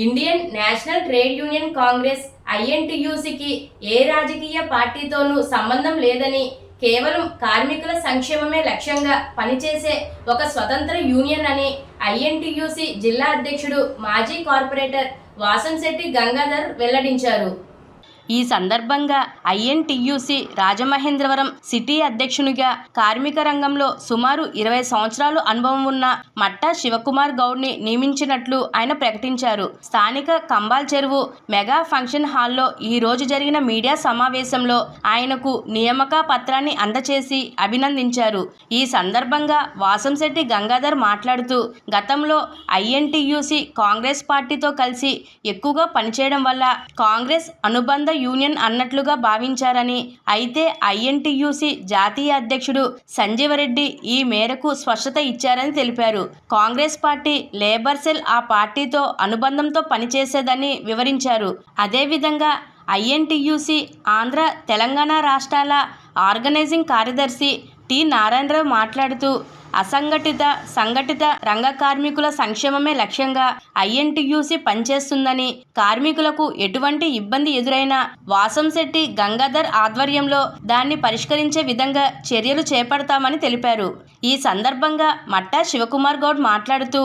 Indian national trade union Congress ఐఎన్టీయూసీకి ఏ రాజకీయ పార్టీతోనూ సంబంధం లేదని కేవలం కార్మికుల సంక్షేమమే లక్ష్యంగా పనిచేసే ఒక స్వతంత్ర యూనియన్ అని ఐఎన్టీయూసీ జిల్లా అధ్యక్షుడు మాజీ కార్పొరేటర్ వాసంశెట్టి గంగాధర్ వెల్లడించారు. ఈ సందర్భంగా ఐఎన్టీయూసీ రాజమహేంద్రవరం సిటీ అధ్యక్షునిగా కార్మిక రంగంలో సుమారు ఇరవై సంవత్సరాలు అనుభవం ఉన్న మట్టా శివకుమార్ గౌడ్ని నియమించినట్లు ఆయన ప్రకటించారు. స్థానిక కంబాల్ చెరువు మెగా ఫంక్షన్ హాల్లో ఈ రోజు జరిగిన మీడియా సమావేశంలో ఆయనకు నియామక పత్రాన్ని అందచేసి అభినందించారు. ఈ సందర్భంగా వాసంశెట్టి గంగాధర్ మాట్లాడుతూ గతంలో ఐఎన్టీయూసీ కాంగ్రెస్ పార్టీతో కలిసి ఎక్కువగా పనిచేయడం వల్ల కాంగ్రెస్ అనుబంధ యూనియన్ అన్నట్లుగా భావించారని. అయితే ఐఎన్టీయూసీ జాతీయ అధ్యక్షుడు సంజీవరెడ్డి ఈ మేరకు స్పష్టత ఇచ్చారని తెలిపారు. కాంగ్రెస్ పార్టీ లేబర్ సెల్ ఆ పార్టీతో అనుబంధంతో పనిచేసేదని వివరించారు. అదేవిధంగా ఐఎన్టీయూసీ ఆంధ్ర తెలంగాణ రాష్ట్రాల ఆర్గనైజింగ్ కార్యదర్శి టి నారాయణరావు మాట్లాడుతూ అసంఘటిత సంఘటిత రంగ కార్మికుల సంక్షేమమే లక్ష్యంగా ఐఎన్టీయూసీ పనిచేస్తుందని కార్మికులకు ఎటువంటి ఇబ్బంది ఎదురైనా వాసంశెట్టి గంగాధర్ ఆధ్వర్యంలో దాన్ని పరిష్కరించే విధంగా చర్యలు చేపడతామని తెలిపారు. ఈ సందర్భంగా మట్టా శివకుమార్ గౌడ్ మాట్లాడుతూ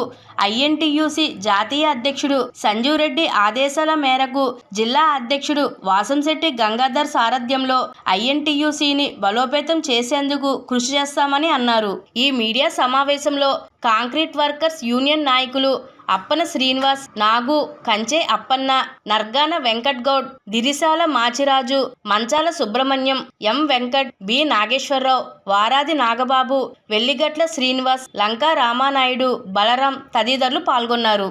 ఐఎన్టీయూసీ జాతీయ అధ్యక్షుడు సంజీవరెడ్డి ఆదేశాల మేరకు జిల్లా అధ్యక్షుడు వాసంశెట్టి గంగాధర్ సారథ్యంలో ఐఎన్టీయూసీని బలోపేతం చేసేందుకు కృషి చేస్తామని అన్నారు. ఈ మీడియా సమావేశంలో కాంక్రీట్ వర్కర్స్ యూనియన్ నాయకులు అప్పన శ్రీనివాస్ నాగు కంచే అప్పన్న నర్గాన వెంకట్ గౌడ్ దిరిసాల మాచిరాజు మంచాల సుబ్రహ్మణ్యం ఎం వెంకట్ బి నాగేశ్వరరావు వారాది నాగబాబు వెల్లిగట్ల శ్రీనివాస్ లంకా రామానాయుడు బలరాం తదితరులు పాల్గొన్నారు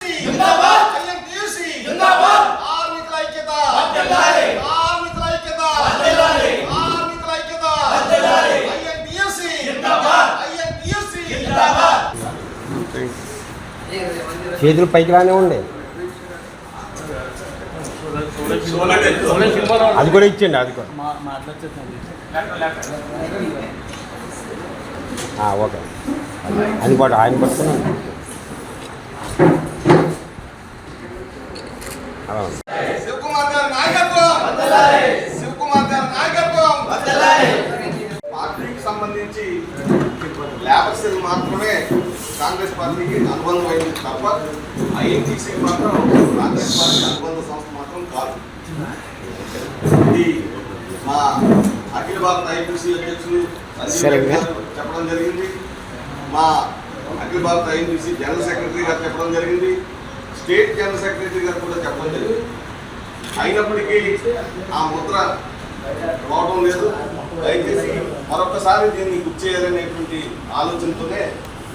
ఐఎన్టీయూసీ కార్మికుల ఐక్యత కార్మికుల ఐక్యత కార్మికుల ఐక్యత ఐఎన్టీయూసీ ఐఎన్టీయూసీ చేతులు పైకి ఉండే. అది కూడా ఇచ్చేయండి అది కూడా. ఓకే. అది కూడా ఆయన పట్టుకున్నాను అలా ఉంది. శివకుమార్ గారి నాయకత్వం శివకుమార్ గారి నాయకత్వం పార్టీకి సంబంధించి లేబర్ సెల్ మాత్రమే కాంగ్రెస్ పార్టీకి అనుబంధం అయింది తప్ప మాత్రం కాంగ్రెస్ పార్టీ అనుబంధ సంస్థ మాత్రం కాదు ఇది మా అఖిల భారత ఐఎన్టీసీ అధ్యక్షులు చెప్పడం జరిగింది. మా అఖిల భారత ఐఎన్టీసీ జనరల్ సెక్రటరీ గారు చెప్పడం జరిగింది. స్టేట్ జనరల్ సెక్రటరీ గారు కూడా చెప్పడం జరిగింది. అయినప్పటికీ ఆ ముద్ర పోవడం లేదు. దయచేసి మరొకసారి దీన్ని గుర్తు చేయాలనేటువంటి ఆలోచనతోనే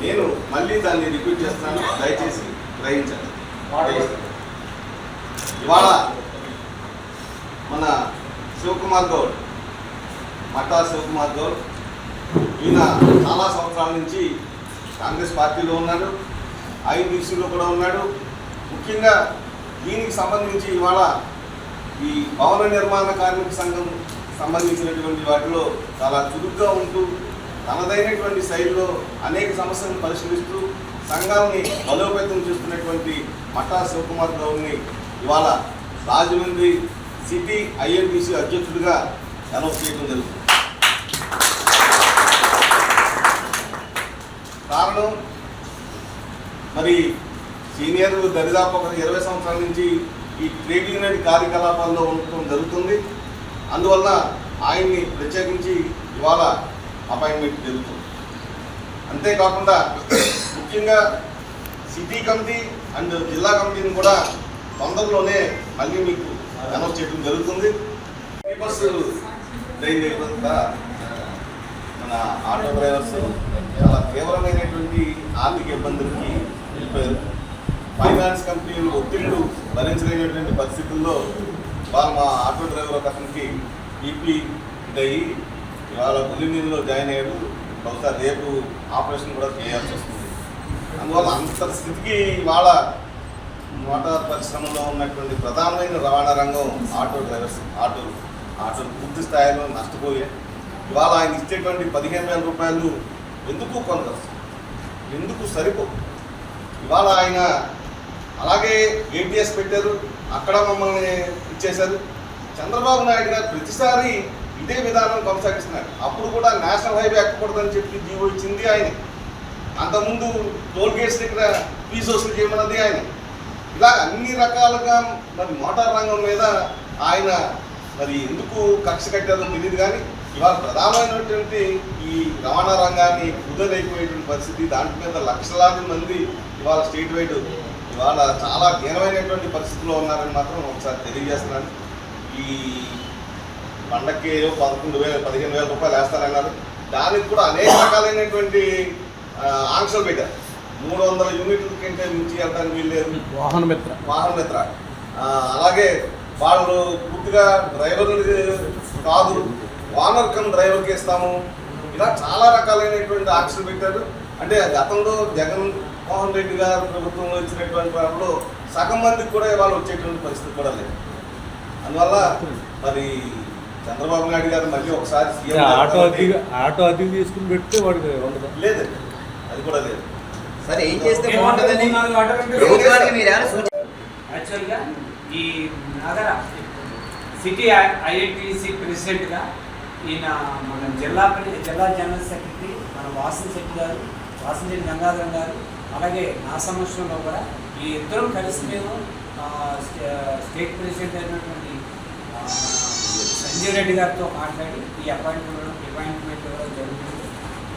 నేను మళ్ళీ దాన్ని రిపీట్ చేస్తున్నాను దయచేసి గ్రహించండి ఇవాళ మన శివకుమార్ గౌడ్ మట్టా శివకుమార్ గౌడ్ ఈయన చాలా సంవత్సరాల నుంచి కాంగ్రెస్ పార్టీలో ఉన్నాడు ఐఎన్టీసీలో కూడా ఉన్నాడు. ముఖ్యంగా దీనికి సంబంధించి ఇవాళ ఈ భవన నిర్మాణ కార్మిక సంఘం సంబంధించినటువంటి వాటిలో చాలా చురుగ్గా ఉంటూ తనదైనటువంటి శైలిలో అనేక సమస్యలను పరిశీలిస్తూ సంఘాలని బలోపేతం చేస్తున్నటువంటి మఠా శివకుమార్ గౌడ్ని ఇవాళ రాజమండ్రి సిటీ ఐఎన్టీసీ అధ్యక్షుడిగా అనౌన్స్ చేయడం జరుగుతుంది. కారణం మరి సీనియర్ దరిదాపు ఒక ఇరవై సంవత్సరాల నుంచి ఈ ట్రేడ్ యూనియన్ కార్యకలాపాల్లో ఉండటం జరుగుతుంది. అందువల్ల ఆయన్ని ప్రత్యేకించి ఇవాళ అపాయింట్మెంట్ జరుగుతుంది. అంతేకాకుండా ముఖ్యంగా సిటీ కమిటీ అండ్ జిల్లా కమిటీని కూడా తొందరలోనే మళ్ళీ మీకు అనౌన్స్ చేయడం జరుగుతుంది. పేపర్స్ ట్రైన్ అయిపోతుందా మన ఆటో డ్రైవర్స్ చాలా తీవ్రమైనటువంటి ఆర్థిక ఇబ్బందులకి వెళ్ళిపోయారు ఫైనాన్స్ కంపెనీలు ఒత్తిళ్ళు భరించలేనటువంటి పరిస్థితుల్లో వాళ్ళు మా ఆటో డ్రైవర్ ఒక అతనికి ఈపీ ఇదయ్యి ఇవాళ బుల్లినీళ్ళలో జాయిన్ అయ్యాడు. బహుశా రేపు ఆపరేషన్ కూడా చేయాల్సి వస్తుంది. అందువల్ల అంత స్థితికి ఇవాళ మోటార్ పరిశ్రమలో ఉన్నటువంటి ప్రధానమైన రవాణా రంగం ఆటో డ్రైవర్స్ ఆటోలు. ఆటోలు పూర్తి స్థాయిలో నష్టపోయే ఇవాళ ఆయన ఇచ్చేటువంటి పదిహేను వేల రూపాయలు ఎందుకు కొనగలరు ఎందుకు సరిపో ఇవాళ ఆయన అలాగే ఏటీఎస్ పెట్టారు. అక్కడ మమ్మల్ని ఇచ్చేశారు. చంద్రబాబు నాయుడు గారు ప్రతిసారి ఇదే విధానం కొనసాగిస్తున్నారు. అప్పుడు కూడా నేషనల్ హైవే ఎక్కకూడదని చెప్పి జీవో ఇచ్చింది ఆయన. అంతకుముందు టోల్ గేట్స్ దగ్గర ఫీజు వసూలు చేయమన్నది ఆయన. ఇలా అన్ని రకాలుగా మరి మోటార్ రంగం మీద ఆయన మరి ఎందుకు కక్ష కట్టారో తెలియదు కానీ ఇవాళ ప్రధానమైనటువంటి ఈ రవాణా రంగాన్ని కుదరైపోయేటువంటి పరిస్థితి దాంట్ మీద లక్షలాది మంది ఇవాళ స్టేట్ వైడ్ ఇవాళ చాలా దీనమైనటువంటి పరిస్థితుల్లో ఉన్నారని మాత్రం ఒకసారి తెలియజేస్తున్నాను. ఈ పండక్కి ఏదో పదకొండు వేల పదిహేను వేల రూపాయలు వేస్తారన్నారు. దానికి కూడా అనేక రకాలైనటువంటి ఆంక్షలు పెట్టారు మూడు వందల యూనిట్ల కంటే మించి వెళ్ళడానికి వీల్లేదు. వాహన మిత్ర వాహన మిత్ర అలాగే వాళ్ళు పూర్తిగా డ్రైవర్లు కాదు కమ్ డ్రైవర్కి ఇస్తాము ఇలా చాలా రకాలైనటువంటి ఆంక్షలు పెట్టారు. అంటే గతంలో జగన్ మోహన్ రెడ్డి గారు ప్రభుత్వంలో ఇచ్చినటువంటి వాళ్ళు సగం మందికి కూడా ఇవాళ వచ్చేటువంటి పరిస్థితి కూడా లేదు. అందువల్ల మరి చంద్రబాబు నాయుడు గారు మళ్ళీ ఒకసారి ఆటో అద్దె ఆటో అద్దె తీసుకుని పెడితే వాడికి ఉండదు లేదండి అది కూడా లేదు. సరే ఏం చేస్తే బాగుంటుందని? ప్రభుత్వానికి మీరు ఏమైనా సూచన యాక్చువల్గా ఈ నగర సిటీ ఐఐటిసి ప్రెసిడెంట్గా ఈయన మన జిల్లా జిల్లా జనరల్ సెక్రటరీ మన వాసన్ శెట్టి గారు వాసన్ శెట్టి గంగాధరం గారు అలాగే నా సమక్షంలో కూడా ఈ ఇద్దరం కలిసి మేము స్టేట్ ప్రెసిడెంట్ అయినటువంటి ఆ, సంజయ్ రెడ్డి గారితో మాట్లాడి ఈ అపాయింట్మెంట్ అపాయింట్మెంట్ ఇవ్వడం జరుగుతుంది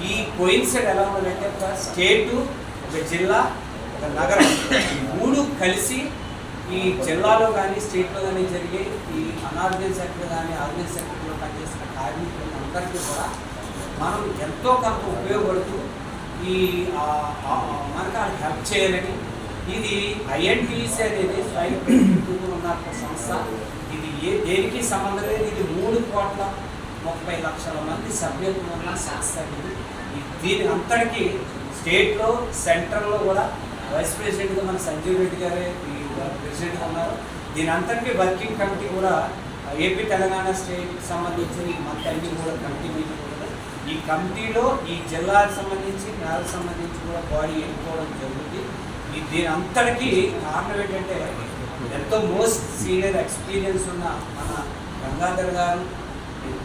ఈ కోయిన్సైడ్ ఎలా ఉన్నదంటే ఒక స్టేటు ఒక జిల్లా ఒక నగరం. మూడు కలిసి ఈ జిల్లాలో కానీ స్టేట్లో కానీ జరిగే ఈ అనార్గనైజ్ సెక్టర్ కానీ ఆర్గనైజ్ సెక్టర్లో పనిచేసిన కార్మికులు అందరికీ కూడా మనం ఎంతో కొంత ఉపయోగపడుతూ ఈ మనకు అది హెల్ప్ చేయాలని ఇది ఐఎన్టీసీ అనేది స్వయం ఉన్న సంస్థ. ఇది ఏ దేనికి సంబంధం లేదు. ఇది మూడు కోట్ల ముప్పై లక్షల మంది సభ్యత్వం ఉన్న సంస్థ ఇది. దీని అంతటికి స్టేట్లో సెంట్రల్లో కూడా వైస్ ప్రెసిడెంట్గా మన సంజీవ్ రెడ్డి గారే ప్రెసిడెంట్ ప్రెసిడెంట్గా ఉన్నారు. దీని అంతటికి వర్కింగ్ కమిటీ కూడా ఏపీ తెలంగాణ స్టేట్కి సంబంధించి మన అన్ని కూడా కమిటీ మీటింగ్ కూడా ఈ కమిటీలో ఈ జిల్లాకు సంబంధించి మేరకు సంబంధించి కూడా బాడీ ఎన్నుకోవడం జరుగుతుంది. ఈ దీని అంతటికి కారణం ఏంటంటే ఎంతో మోస్ట్ సీనియర్ ఎక్స్పీరియన్స్ ఉన్న మన గంగాధర్ గారు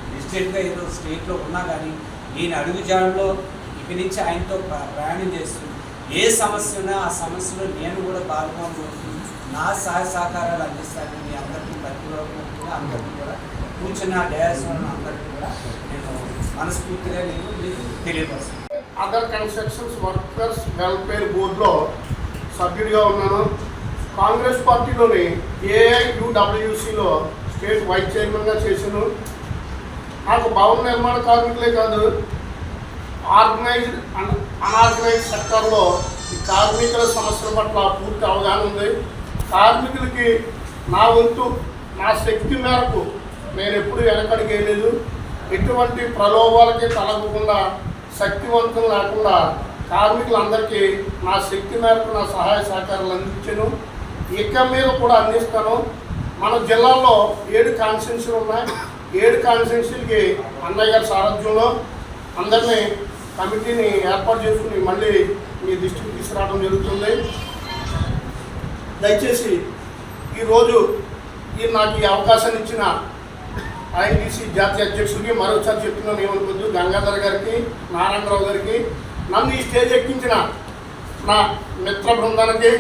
ప్రెసిడెంట్గా ఏదో స్టేట్లో ఉన్నా కానీ ఈయన అడుగుజాడలో ఇక్కడి నుంచి ఆయనతో ప్ర- ప్రయాణం చేస్తూ ఏ సమస్య ఉన్నా ఆ సమస్యలో నేను కూడా పాల్గొనబోతూ నా సహాయ సహకారాలు అందిస్తానని మీ అందరికీ ప్రతిరోజుగా అందరికీ కూడా కూర్చున్న డయాస్ అందరికీ కూడా నేను మనస్ఫూర్తిగా నేను మీకు తెలియపరుస్తాను. అదర్ కన్స్ట్రక్షన్స్ వర్కర్స్ వెల్ఫేర్ బోర్డులో సభ్యుడిగా ఉన్నాను. కాంగ్రెస్ పార్టీలోని ఏఐయుడబ్ల్యూసిలో స్టేట్ వైస్ చైర్మన్గా చేశాను. నాకు భవన నిర్మాణ కార్మికులే కాదు ఆర్గనైజ్డ్ అన్ అనార్గనైజ్డ్ సెక్టర్లో ఈ కార్మికుల సమస్యల పట్ల పూర్తి అవగాహన ఉంది. కార్మికులకి నా వంతు నా శక్తి మేరకు నేను ఎప్పుడు వెనకడికి వేయలేదు ఎటువంటి ప్రలోభాలకి తలగకుండా శక్తివంతం లేకుండా కార్మికులందరికీ నా శక్తి మేరకు నా సహాయ సహకారాలు అందించాను. ఇక మీద కూడా అందిస్తాను. మన జిల్లాలో ఏడు కాన్స్టిట్యూన్సీలు ఉన్నాయి. ఏడు కాన్స్టిట్యూన్సీలకి అన్నయ్య గారి సారథ్యంలో అందరినీ కమిటీని ఏర్పాటు చేసుకుని మళ్ళీ మీ దృష్టికి తీసుకురావడం జరుగుతుంది. దయచేసి ఈరోజు ఈ నాకు ఈ అవకాశాన్ని ఇచ్చిన ఐఎన్టీసీ జాతీయ అధ్యక్షుడికి మరోసారి చెప్తున్నాను ఏమనుకోవద్దు. గంగాధర్ గారికి నారాయణరావు గారికి నన్ను ఈ స్టేజ్ ఎక్కించిన నా మిత్ర బృందానికి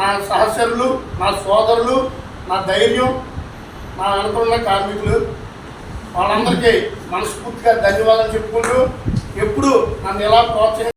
నా సహచరులు నా సోదరులు నా ధైర్యం నా అనుకున్న కార్మికులు వాళ్ళందరికీ మనస్ఫూర్తిగా ధన్యవాదాలు చెప్పుకుంటూ ఎప్పుడు నన్ను ఎలా ప్రోత్సహి